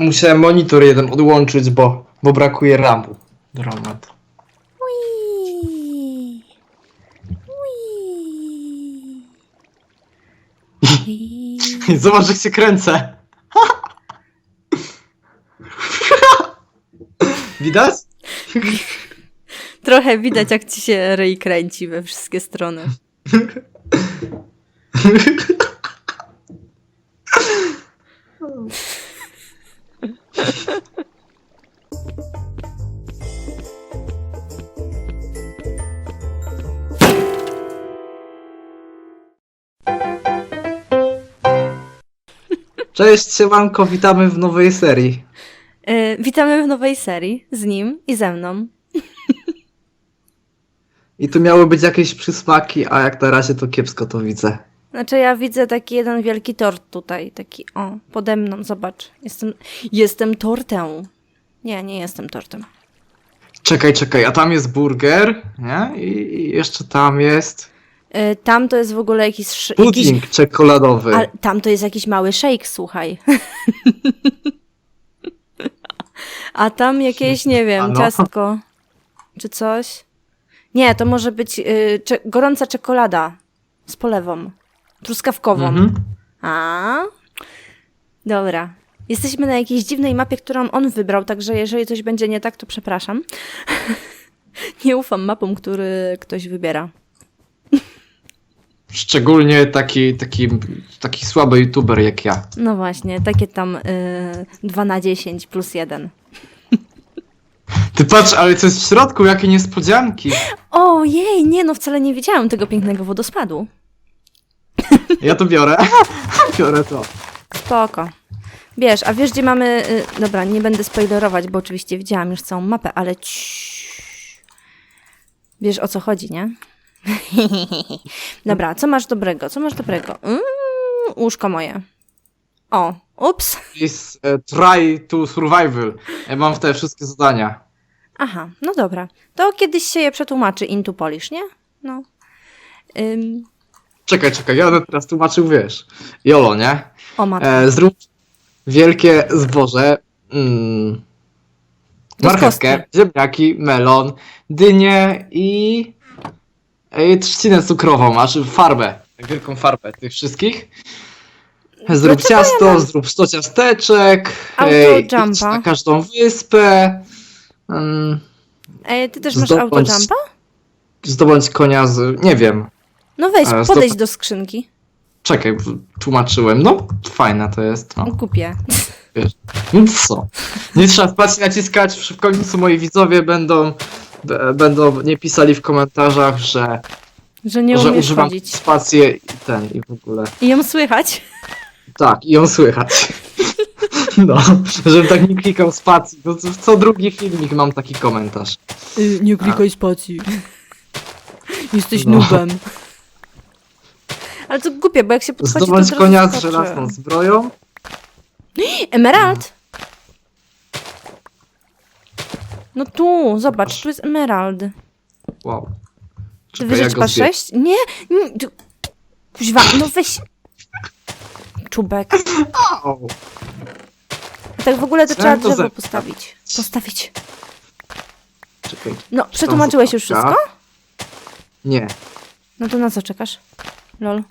musiałem monitor jeden odłączyć, bo, bo brakuje ramu. Dramat. Ui. Ui. Zobacz, jak się kręcę. Widać? Trochę widać, jak ci się ryj kręci we wszystkie strony. Cześć, siemanko, witamy w nowej serii. E, witamy w nowej serii z nim i ze mną. I tu miały być jakieś przysmaki, a jak na razie to kiepsko to widzę. Znaczy ja widzę taki jeden wielki tort tutaj, taki o, pode mną, zobacz. Jestem, jestem tortą. Nie, nie jestem tortem. Czekaj, czekaj, a tam jest burger, nie? I i jeszcze tam jest E, tam to jest w ogóle jakiś, sz- jakiś pudding czekoladowy. ale tam to jest jakiś mały shake, słuchaj. A tam jakieś, nie wiem, Ano? ciastko czy coś. Nie, to może być y, cze- gorąca czekolada z polewą, truskawkową. Mhm. A? Dobra. Jesteśmy na jakiejś dziwnej mapie, którą on wybrał, także jeżeli coś będzie nie tak, to przepraszam. nie ufam mapom, który ktoś wybiera. Szczególnie taki, taki, taki słaby youtuber jak ja. No właśnie, takie tam y, 2 na 10 plus 1. Ty patrz, ale co jest w środku, jakie niespodzianki. Ojej, nie no, wcale nie widziałam tego pięknego wodospadu. Ja to biorę. Biorę to. Spoko. Wiesz, a wiesz gdzie mamy... Y, dobra, nie będę spoilerować, bo oczywiście widziałam już całą mapę, ale ciii. Wiesz o co chodzi, nie? dobra, co masz dobrego? Co masz dobrego? Mm, łóżko moje. O, ups. Is e, try to survival. Ja mam te wszystkie zadania. Aha, no dobra. To kiedyś się je przetłumaczy into Polish, nie? No. Ym, Czekaj, czekaj, ja będę teraz tłumaczył, wiesz. Jolo, nie? o matko. E, zrób wielkie zboże. Mm, marchewkę, ziemniaki, melon, dynię i, i trzcinę cukrową, masz farbę, wielką farbę tych wszystkich. Zrób Dlaczego ciasto, mam- zrób 100 ciasteczek, Auto e, jumpa. na każdą wyspę, mm, Ej, ty też masz zdobądź- autojumpa? zdobądź konia z... nie wiem, No weź, Ale podejdź zdob- do skrzynki. czekaj, w- tłumaczyłem, no fajna to jest, no. Kupię. No co? Nie trzeba spacji naciskać, w końcu moi widzowie będą, b- będą nie pisali w komentarzach, że, Że nie że umiesz używam chodzić. spację i ten i w ogóle. I ją słychać. Tak, i ją słychać. No, żebym tak nie klikał spacji, to co- co drugi filmik mam taki komentarz. nie klikaj spacji. Jesteś No. nubem. Ale to głupie, bo jak się podchodzi Zdobądź to od razu konia z skoczy. żelazną zbroją. Emerald? No tu, zobacz, tu jest emerald. Wow. Ty Czekaj, wyżej ja go masz zbier- sześć? Nie, nie. tu- Kuźwa, no weź. Czubek. Au. A tak w ogóle to trzeba to drzewo postawić. Postawić. Czekaj. No, przetłumaczyłeś już wszystko? Nie. No to na co czekasz? Lol.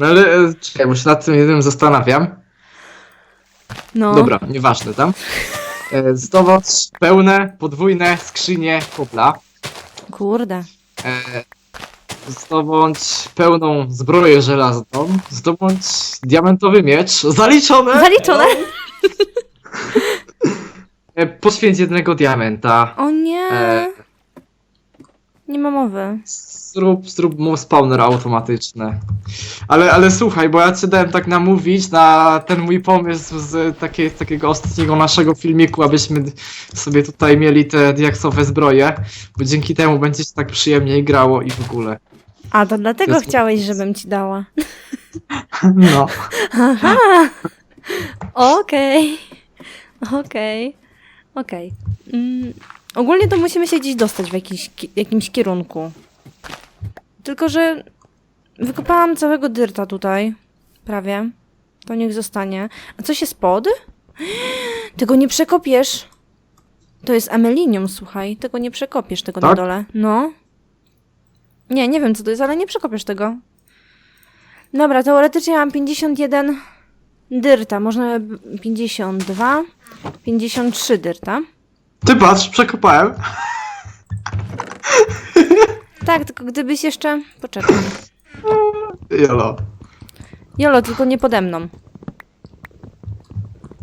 No ale e, czekaj, bo się nad tym jednym zastanawiam. No. Dobra, nieważne tam. E, Zdobądź pełne, podwójne skrzynie popla. Kurde. E, Zdobądź pełną zbroję żelazną. Zdobądź diamentowy miecz. Zaliczone! Zaliczone. E, Poświęć jednego diamenta. O nie. E, Nie ma mowy. Zrób, zrób mu spawner automatyczny. Ale, ale słuchaj, bo ja cię dałem tak namówić na ten mój pomysł z takiej, takiego ostatniego naszego filmiku, abyśmy sobie tutaj mieli te diaksowe zbroje, bo dzięki temu będzie się tak przyjemniej grało i w ogóle. A to dlatego Jest- chciałeś, żebym ci dała. No. Aha. Okej. Okej. Okej. Mm, ogólnie to musimy się gdzieś dostać w jakiś, ki- jakimś kierunku. Tylko, że wykopałam całego dyrta tutaj. Prawie. To niech zostanie. A coś jest pod? Tego nie przekopiesz. To jest amelinium, słuchaj. Tego nie przekopiesz, tego na Tak? dole. No. Nie, nie wiem co to jest, ale nie przekopiesz tego. Dobra, teoretycznie mam 51 dyrta. Można by- 52, 53 dyrta. Ty patrz, przekopałem. Tak, tylko gdybyś jeszcze... Poczekaj. Jolo. Jolo, tylko nie pode mną.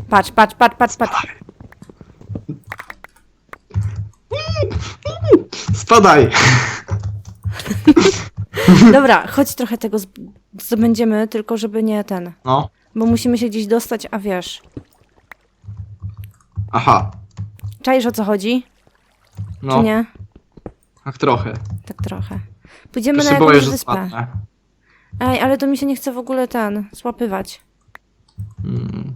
Patrz, patrz, patrz, patrz, patrz. Spadaj. Dobra, chodź trochę tego zb- zdobędziemy, tylko żeby nie ten. No. Bo musimy się gdzieś dostać, a wiesz. Aha. Czaisz o co chodzi? No. Czy nie? Tak trochę. Tak trochę. Pójdziemy na się boję, jakąś że wyspę. spadnę. Ej, ale to mi się nie chce w ogóle ten, złapywać. Mm.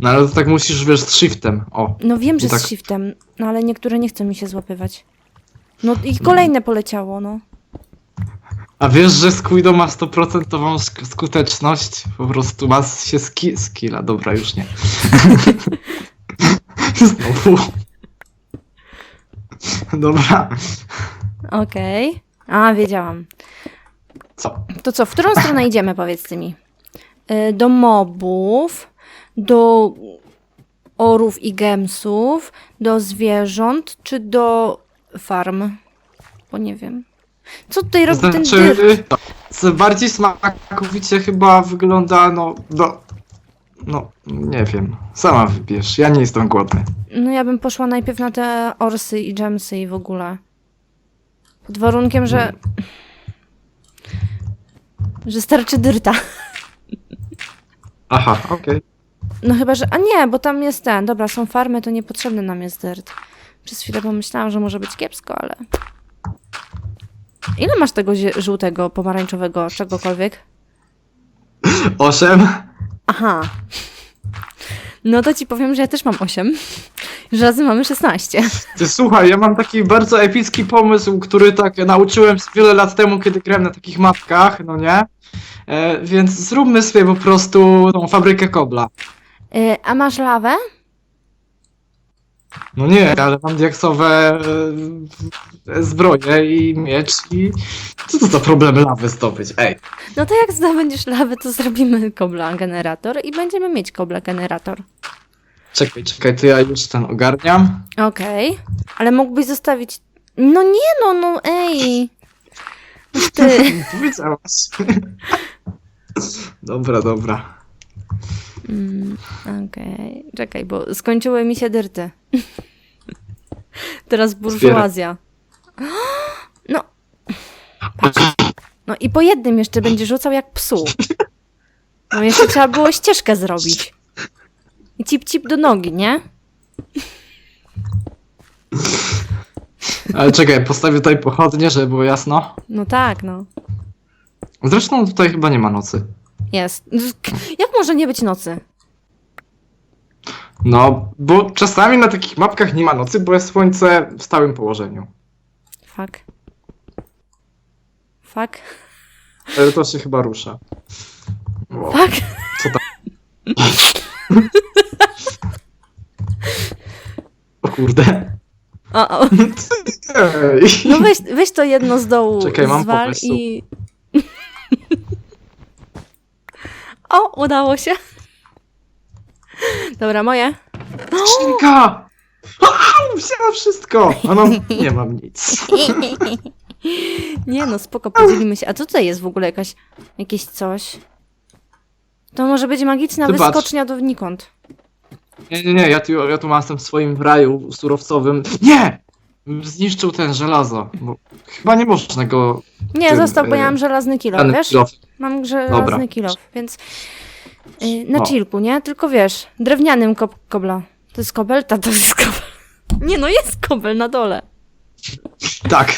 No ale to tak musisz, wiesz, z shiftem. O. No wiem, że No z tak. shiftem, no ale niektóre nie chcą mi się złapywać. No i kolejne poleciało, no. A wiesz, że Squido ma 100% sk- skuteczność? Po prostu ma się ski skilla. Dobra, już nie. Znowu. Dobra. Okej. A, wiedziałam. Co? To co, w którą stronę idziemy, powiedzcie mi? Y, Do mobów, do orów i gemsów, do zwierząt, czy do farm? Bo nie wiem. Co tutaj robi ten Znaczy, dyrt? co bardziej smakowicie chyba wygląda, no, do... No, nie wiem. Sama wybierz. Ja nie jestem głodny. No ja bym poszła najpierw na te orsy i gemsy i w ogóle. Pod warunkiem, że... Że starczy dyrta. Aha, okej. No chyba, że... A nie, bo tam jest ten. Dobra, są farmy, to niepotrzebny nam jest dyrt. Przez chwilę pomyślałam, że może być kiepsko, ale... Ile masz tego zie- żółtego, pomarańczowego, czegokolwiek? Osiem? Aha. No to ci powiem, że ja też mam 8. Już razy mamy 16. Ty słuchaj, ja mam taki bardzo epicki pomysł, który tak nauczyłem się wiele lat temu, kiedy grałem na takich mapkach, no nie? E, więc zróbmy sobie po prostu tą fabrykę kobla. Y, a masz lawę? No nie, ale mam diaksowe e, zbroje i miecz i... Co to za problemy lawy zdobyć? Ej, No to jak zdobędziesz lawę, to zrobimy kobla generator i będziemy mieć kobla generator. czekaj, czekaj, to ja już ten ogarniam. Okej, ale mógłbyś zostawić... No nie no, no ej! Już Ty... Powiedziałaś. dobra, dobra. Mm, Okej, czekaj, bo skończyły mi się dyrty. Teraz burżuazja. No. Patrz. No i po jednym jeszcze będzie rzucał jak psu. No jeszcze trzeba było ścieżkę zrobić. I cip cip do nogi, nie? Ale czekaj, postawię tutaj pochodnie, żeby było jasno. No tak, no. Zresztą tutaj chyba nie ma nocy. Jest. Jak może nie być nocy? No, bo czasami na takich mapkach nie ma nocy, bo jest słońce w stałym położeniu. Fuck. Fuck. Ale to się chyba rusza. Wow. Fuck. Co tam? O kurde. O, o. Ej. No weź, weź to jedno z dołu Czekaj, mam zwal pomysł. i... O, udało się. Dobra, moje. Skrzynka! Au, Wzięła wszystko! A no, nie mam nic. Nie no, spoko, podzielimy się. A co tutaj jest w ogóle jakaś, jakieś coś? To może być magiczna Ty patrz. wyskocznia donikąd. Nie, nie, nie, ja tu, ja tu mam w swoim raju surowcowym. Nie! Zniszczył ten żelazo, bo chyba nie można go... Nie, Tym, został, bo ja y, mam żelazny kilo, ten wiesz? kilof. Mam żelazny Dobra. kilo, więc y, na No. chillku, nie? Tylko wiesz, drewnianym ko kobla. To jest kobel? Ta, to jest kobel. Nie no, jest kobel na dole. Tak.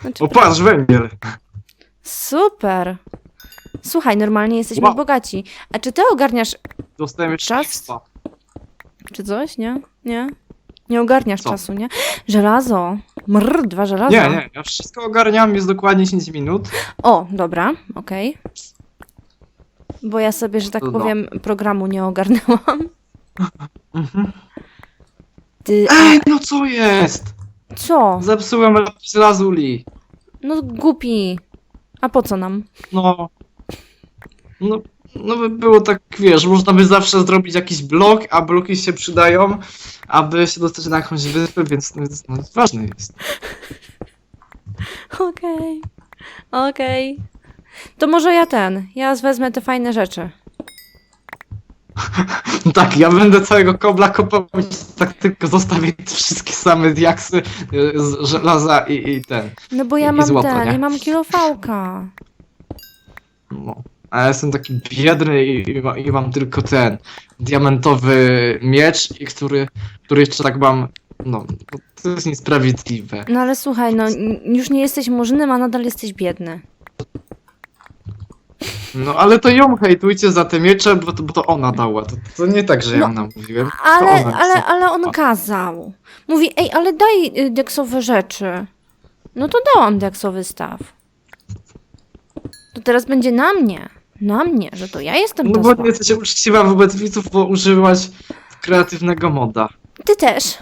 Znaczy, O, patrz, węgiel. Super. Słuchaj, normalnie jesteśmy Wow. bogaci. A czy ty ogarniasz, jeszcze Czas? czy coś? Nie? Nie? Nie ogarniasz Co? czasu, nie? Żelazo. Mrr, dwa żelaza. Nie, nie, ja wszystko ogarniam, jest dokładnie 10 minut. O, dobra, okej. Bo ja sobie, że tak No. powiem, programu nie ogarnęłam. Mhm. Ty, Ej, no co jest? co? Zepsułem lapis lazuli. No głupi. A po co nam? No. No, no by było tak, wiesz, można by zawsze zrobić jakiś blok, a bloki się przydają, aby się dostać na jakąś wyspę, więc no, jest- no, ważne jest. Okej. Okej. To może ja ten. Ja wezmę te fajne rzeczy. Tak, ja będę całego kobla kopał tak tylko zostawię te wszystkie same diaksy y, z żelaza i, i ten. No bo ja I mam złoto, ten, nie? ja mam kilofałka. No. A ja jestem taki biedny i, i, ma- i mam tylko ten diamentowy miecz, i który, który jeszcze tak mam. No, to jest niesprawiedliwe. No ale słuchaj, no n- już nie jesteś murzynem, a nadal jesteś biedny. No ale to ją hejtujcie za te miecze, bo to, bo to ona dała. To, to nie tak, że ja No, namówiłem. to Ale, ona ale, chce. ale on kazał. Mówi, ej, ale daj y, deksowe rzeczy. No to dałam deksowy staw. To teraz będzie na mnie. Na mnie, że to ja jestem No ta bo zła. nie jesteś uczciwa wobec widzów, bo użyłaś kreatywnego moda. Ty też.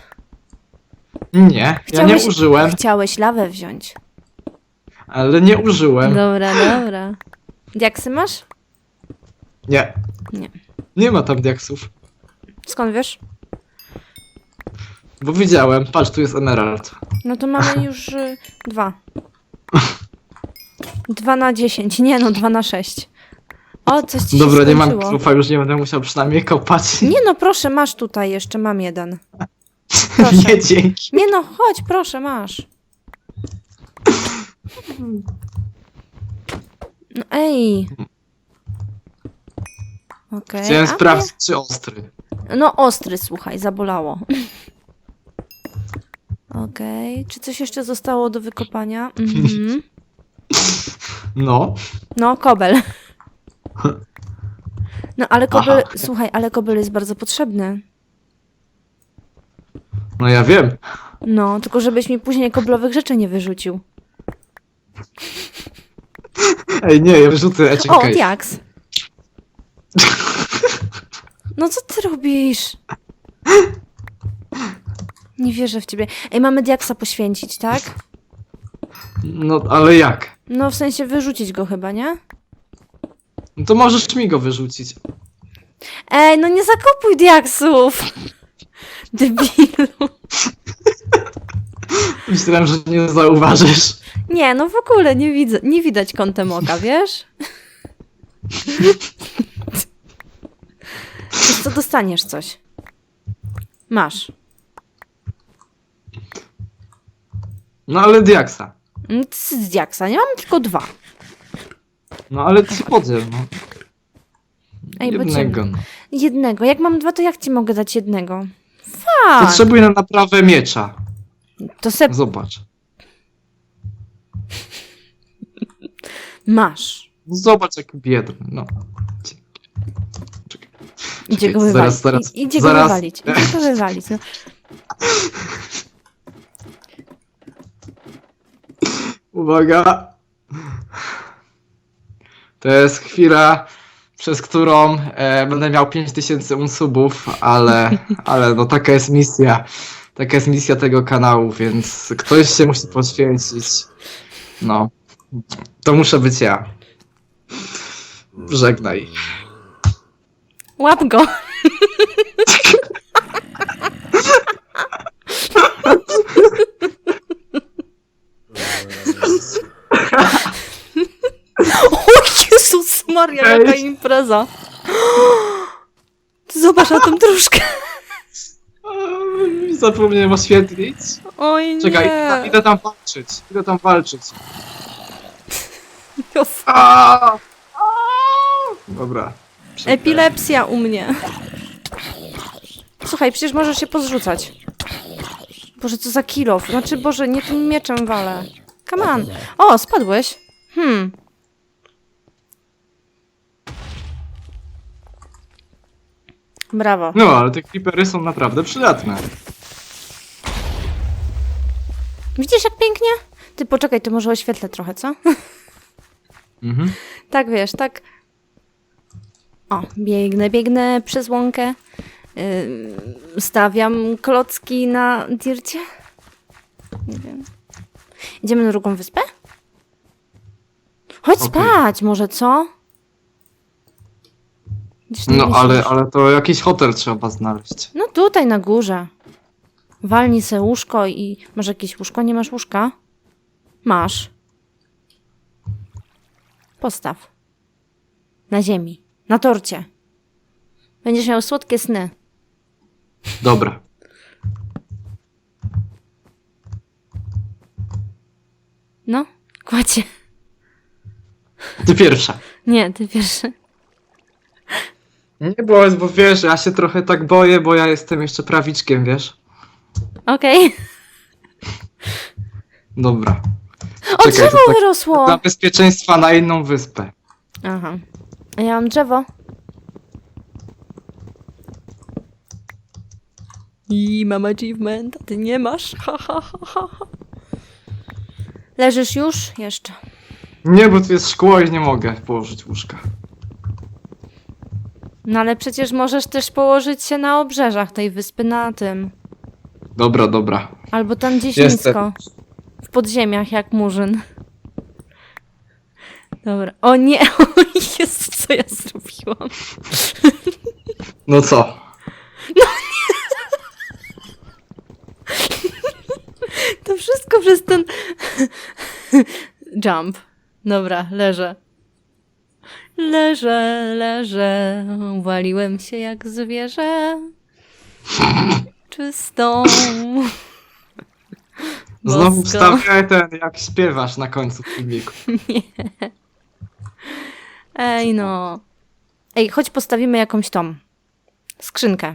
Nie, ja nie użyłem, Chciałeś lawę wziąć. ale nie użyłem. Dobra, dobra. Diaksy masz? Nie. Nie. Nie ma tam diaksów. Skąd wiesz? Bo widziałem, patrz, tu jest emerald. No to mamy już y, dwa. Dwa na dziesięć. Nie no, dwa na sześć. O, coś ci Dobra, się nie mam skończyło. już nie będę musiał przynajmniej kopać. Nie no, proszę, masz tutaj jeszcze, mam jeden. Proszę. nie, dzięki. Nie no, chodź, proszę, masz. No ej. Okej. Chciałem a sprawdzić, czy ostry. nie- No ostry, słuchaj, zabolało. Okej, czy coś jeszcze zostało do wykopania? Mhm. No. No, kobel. No, ale kobel, Aha. słuchaj, ale kobel jest bardzo potrzebny. No ja wiem. No, tylko żebyś mi później koblowych rzeczy nie wyrzucił. Ej, nie, ja wyrzucę O, Eczekaj. diaks. No co ty robisz? Nie wierzę w ciebie. Ej, mamy diaksa poświęcić, tak? No, ale jak? No, w sensie wyrzucić go chyba, nie? No to możesz mi go wyrzucić. Ej, no nie zakopuj diaksów! Debilu. Myślałem, że nie zauważysz. Nie, no w ogóle nie widzę, nie widać kątem oka, wiesz? Wiesz co, dostaniesz coś. Masz. No ale diaksa. Mm, Z diaksa, nie mam tylko dwa. No ale ty podziel, no. Ej, bo Jednego, no. Jednego. Jak mam dwa, to jak ci mogę dać jednego? Fak! Potrzebuję na naprawę miecza. To se Zobacz. masz. Zobacz, jak biedny, no. Czekaj. Idzie go wywalić. zaraz, zaraz, I- Idzie zaraz. go wywalić. Idzie go wywalić. No. Uwaga. To jest chwila, przez którą e, będę miał 5000 unsubów, ale, ale no taka jest misja. Taka jest misja tego kanału, więc ktoś się musi poświęcić. No. To muszę być ja. Żegnaj. Łap go. O Jezus Maria, jaka impreza. Zobacz na tą dróżkę. Zapomniałem oświetlić. Oj nie. Czekaj, idę, idę tam walczyć. Idę tam walczyć. Uf, Aaaa! Aaaa! Dobra. przegrałem. Epilepsja u mnie. Słuchaj, przecież możesz się pozrzucać. Boże, co za kilof. Znaczy, Boże, nie tym mieczem walę. Come on. O, spadłeś. Hmm. Brawo. No, ale te creepery są naprawdę przydatne. Widzisz, jak pięknie? Ty poczekaj, to może oświetlę trochę, co? Mhm. tak wiesz, tak. O, biegnę, biegnę przez łąkę. Yy, stawiam klocki na dircie. Nie wiem. Idziemy na drugą wyspę? Chodź Okej. spać, może co? Gdzieś tam No ale, ale to jakiś hotel trzeba znaleźć. No tutaj na górze. Walnij se łóżko i... Masz jakieś łóżko? Nie masz łóżka? Masz. Postaw. Na ziemi. Na torcie. Będziesz miał słodkie sny. Dobra. No, kładzie. Ty pierwsza. Nie, ty pierwszy. Nie, bo, bo wiesz, ja się trochę tak boję, bo ja jestem jeszcze prawiczkiem, wiesz? Okej. Dobra. O, Czekaj, drzewo to tak- wyrosło! Dla bezpieczeństwa na inną wyspę. Aha. A ja mam drzewo. I mam achievement, a ty nie masz. Ha, ha, ha, ha. ha. Leżysz już? Jeszcze. Nie, bo tu jest szkło i nie mogę położyć łóżka. No ale przecież możesz też położyć się na obrzeżach tej wyspy, na tym. Dobra, dobra. Albo tam gdzieś Jestem. nisko. W podziemiach, jak murzyn. Dobra. O nie! O Jezu, co ja zrobiłam? No co? To wszystko przez ten jump. Dobra, leżę. Leżę, leżę, waliłem się jak zwierzę. Czystą. Znowu Bosko. wstawiaj ten, jak śpiewasz na końcu filmiku. Ej no. Ej, chodź postawimy jakąś tą skrzynkę.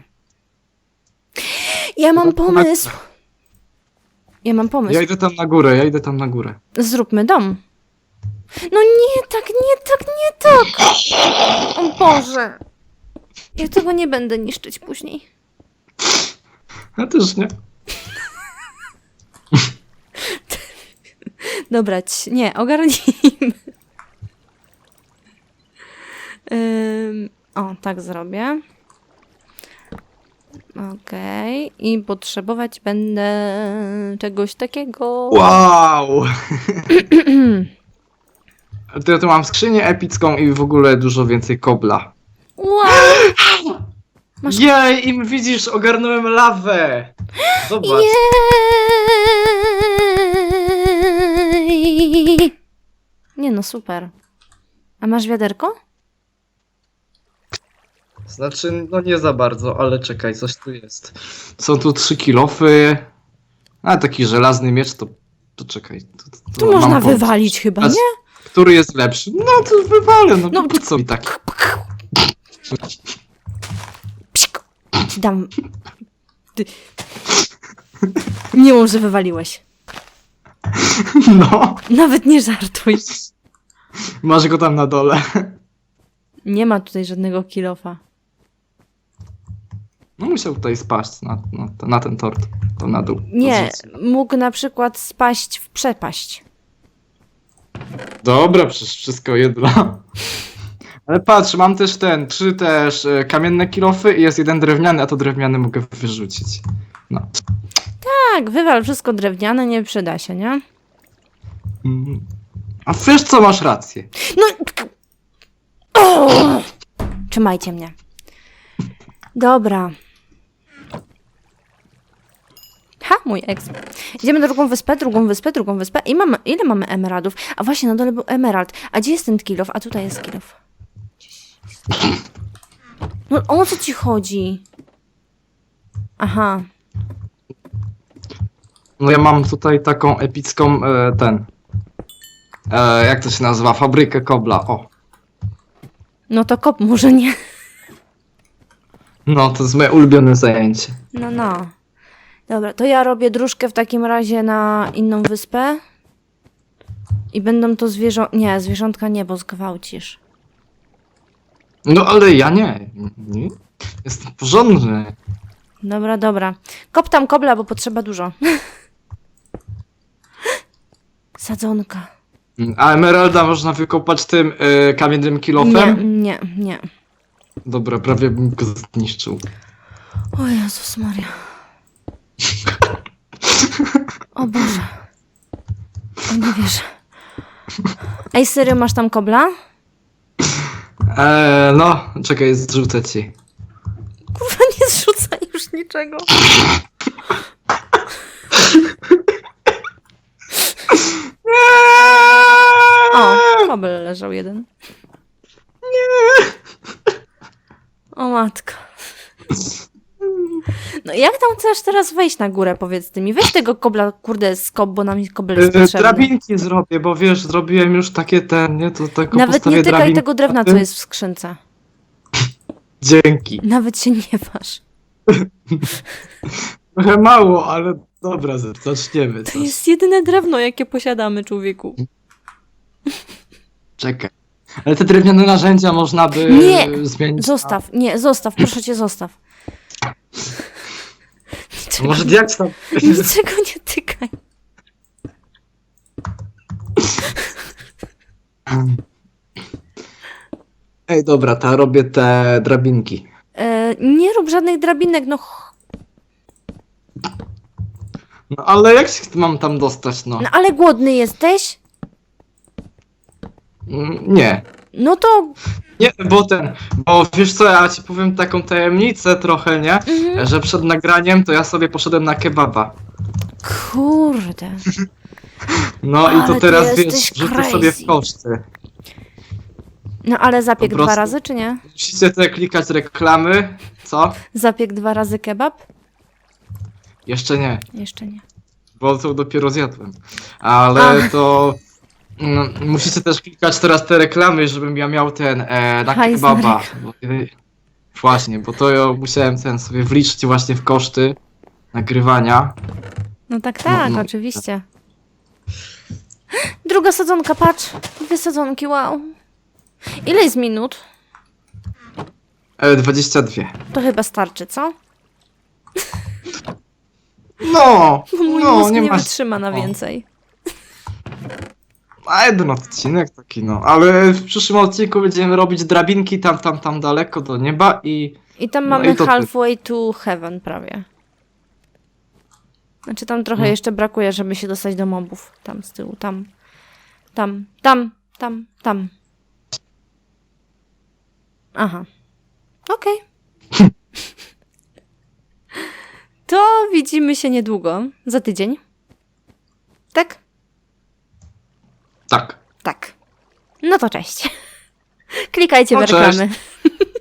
Ja mam pomysł. Ja mam pomysł. Ja idę tam na górę, ja idę tam na górę. Zróbmy dom. No nie tak, nie tak, nie tak. O Boże. Ja tego nie będę niszczyć później. Ja też nie. Dobra, ci- nie, ogarnijmy. Ym, o, tak zrobię. Okej. I potrzebować będę czegoś takiego. Wow! To ja tu mam skrzynię epicką i w ogóle dużo więcej kobla. Wow! Masz- Jej, im widzisz, ogarnąłem lawę! Zobacz. Jej! Nie no, super. A masz wiaderko? Znaczy, no nie za bardzo, ale czekaj, coś tu jest. Są tu trzy kilofy. A taki żelazny miecz, to, to czekaj. To, to Tu mam można pomysł. wywalić chyba, A nie? Który jest lepszy? No to wywalę, no, No. no po co mi tak? Psik. Ci dam. Ty. Nie mów, że wywaliłeś. No, Nawet nie żartuj. masz go tam na dole. Nie ma tutaj żadnego kilofa. No musiał tutaj spaść na, na, na ten tort, to na dół. Nie, mógł na przykład spaść w przepaść. Dobra, przecież wszystko jedno. Ale patrz, mam też ten, trzy też e, kamienne kilofy i jest jeden drewniany, a to drewniany mogę wyrzucić. No. Tak, wywal wszystko drewniane, nie przyda się, nie? Mm. A wiesz co, masz rację. No. O! Trzymajcie mnie. Dobra. Ha, mój eks. Idziemy na drugą wyspę, drugą wyspę, drugą wyspę. I mamy, ile mamy emeraldów? A właśnie, na dole był emerald. A gdzie jest ten kilof? A tutaj jest kilof. No o co ci chodzi? Aha. No ja mam tutaj taką epicką, e, ten, e, jak to się nazywa, fabrykę kobla, o. No to kop, może nie. No, to jest moje ulubione zajęcie. No, no. Dobra, to ja robię dróżkę w takim razie na inną wyspę. I będą to zwierzątka. Nie, zwierzątka nie, bo zgwałcisz. No ale ja nie. nie. Jestem porządny. Dobra, dobra. Kop tam kobla, bo potrzeba dużo. Sadzonka. A emeralda można wykopać tym e, kamiennym Nie, kilofem? nie, nie. Dobra, prawie bym go zniszczył. O Jezus Maria. O Boże. O, nie wierzę. Ej, serio, masz tam kobla? Eee, no, czekaj, zrzucę ci. Kurwa, nie zrzucaj już niczego. O, kobel leżał jeden. Nie. O matko. No jak tam chcesz teraz wejść na górę, powiedz ty mi? Weź tego kobla, kurde, skop, bo nam kobel jest Eee, potrzebny. drabinki zrobię, bo wiesz, zrobiłem już takie ten, nie? To tylko Nawet nie tykaj drabinki tego drewna, na co jest w skrzynce. Dzięki. Nawet się nie waż. Trochę mało, ale dobra, zaczniemy. To coś. jest jedyne drewno, jakie posiadamy, człowieku. Czekaj. Ale te drewniane narzędzia można by Nie! zmienić. Zostaw, nie, zostaw, proszę cię, zostaw. Niczego, Może jak tam. niczego nie tykaj. Ej, dobra, to robię te drabinki. E, nie rób żadnych drabinek, no, ch- No ale jak się mam tam dostać, no? no ale głodny jesteś? Mm, Nie. No to... Nie, bo ten, bo wiesz co, ja ci powiem taką tajemnicę trochę, nie? Mhm. Że przed nagraniem to ja sobie poszedłem na kebaba. Kurde. No Ale i to ty teraz wiesz, jesteś rzucę sobie w koszty. No ale zapiek Po dwa prostu. razy, czy nie? Musicie te klikać reklamy. Co? Zapiek dwa razy kebab? Jeszcze nie, Jeszcze nie. bo to dopiero zjadłem. Ale to. Mm, musicie też klikać teraz te reklamy, żebym ja miał ten e, na Hajs na kebaba. Bo, e, właśnie, bo to ja musiałem ten sobie wliczyć właśnie w koszty nagrywania. No tak, tak, No, no. oczywiście. Druga sadzonka, patrz. Dwie sadzonki, wow. Ile jest minut? E, 22. To chyba starczy, co? No! Mój no, mózg nie, nie masz. wytrzyma na więcej. A jeden odcinek taki, no. Ale w przyszłym odcinku będziemy robić drabinki tam, tam, tam daleko do nieba i. I tam No mamy i to halfway to heaven prawie. Znaczy tam trochę No. jeszcze brakuje, żeby się dostać do mobów. Tam z tyłu, tam. Tam, tam, tam, tam. Aha. Okej. to widzimy się niedługo. Za tydzień. Tak? Tak. Tak. No to cześć. Klikajcie No, w cześć. reklamy.